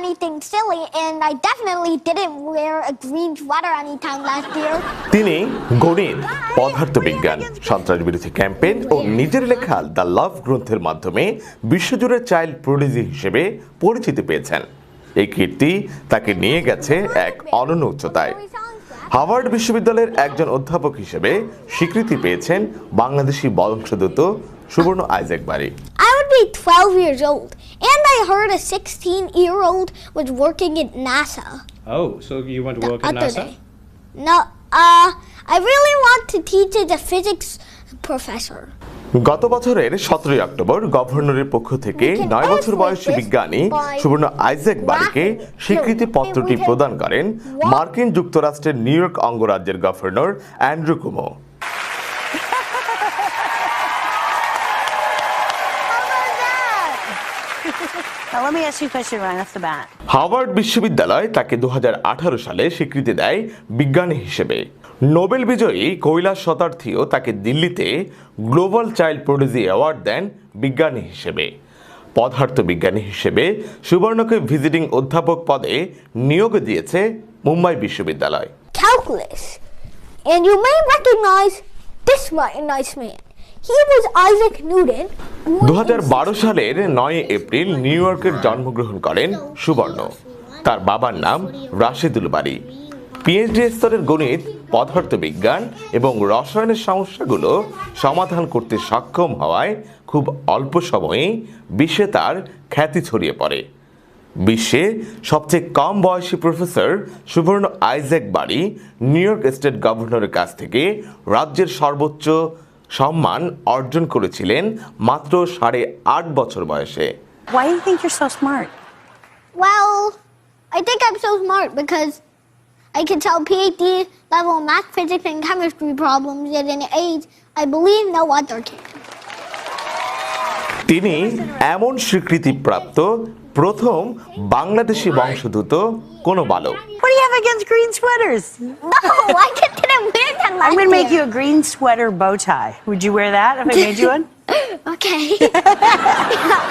anything silly, and I definitely didn't wear a green sweater anytime last year. তিনি গণিত পদার্থবিজ্ঞান সন্ত্রাস বিরোধী ক্যাম্পেইন ও নিজের লেখা দ্য লাভ গ্রন্থের মাধ্যমে বিশ্বজুড়ে চাইল্ড প্রোডিজি হিসেবে পরিচিতি পেয়েছেন। এই কীর্তি তাকে নিয়ে গেছে এক অনন্য উচ্চতায় হার্ভার্ড বিশ্ববিদ্যালয়ের একজন অধ্যাপক হিসেবে স্বীকৃতি পেয়েছেন বাংলাদেশি বংশোদ্ভূত সুবর্ণ আইজাক বাড়ি be 12 years old, and I heard a 16 year old was working at NASA. Oh, so you want to the work at NASA? day. No, uh, I really want to teach as a physics professor. গত বছরের সতেরোই October গভর্নরের পক্ষ থেকে নয় বছর বয়সী বিজ্ঞানী সুবর্ণ আইজ্যাক বাড়িকে স্বীকৃতি পত্রটি প্রদান করেন মার্কিন যুক্তরাষ্ট্রের নিউ ইয়র্ক অঙ্গরাজ্যের governor Andrew Cuomo Now, let me ask you a question right off the bat. Harvard বিশ্ববিদ্যালয় তাকে দু সালে স্বীকৃতি দেয় বিজ্ঞানী হিসেবে নোবেল বিজয়ী কৈলাস শতার্থীও তাকে দিল্লিতে গ্লোবাল চাইল্ড প্রোডিজি অ্যাওয়ার্ড দেন বিজ্ঞানী হিসেবে পদার্থ বিজ্ঞানী হিসেবে সুবর্ণকে ভিজিটিং অধ্যাপক পদে নিয়োগ দিয়েছে মুম্বাই বিশ্ববিদ্যালয় Calculus. And you may recognize this nice man. He was Isaac Newton. দু সালের নয় এপ্রিল নিউ ইয়র্কের জন্মগ্রহণ করেন সুবর্ণ। তার বাবার নাম রাশেদুল বাড়ি পিএইচডি স্তরের গণিত পদার্থবিজ্ঞান এবং রসায়নের সমস্যাগুলো সমাধান করতে সক্ষম হওয়ায় খুব অল্প সময়েই বিশ্বে তার খ্যাতি ছড়িয়ে পড়ে। বিশ্বে সবচেয়ে কম বয়সী প্রফেসর সুবর্ণ আইজ্যাক বাড়ি নিউ ইয়র্ক স্টেট গভর্নরের কাছ থেকে রাজ্যের সর্বোচ্চ সম্মান অর্জন করেছিলেন মাত্র সাড়ে আট বছর বয়সে Why do you think you're so smart? Well, I think I'm so smart because I can solve PhD level math, physics, and chemistry problems at an age I believe no other can. তিনি এমন স্বীকৃতিপ্রাপ্ত প্রথম বাংলাদেশি বংশোদ্ভূত কোনো বালক What do have against green sweaters? No, I just didn't wear them last I'm to make you year. a green sweater bow tie. Would you wear that if I made you one? Okay.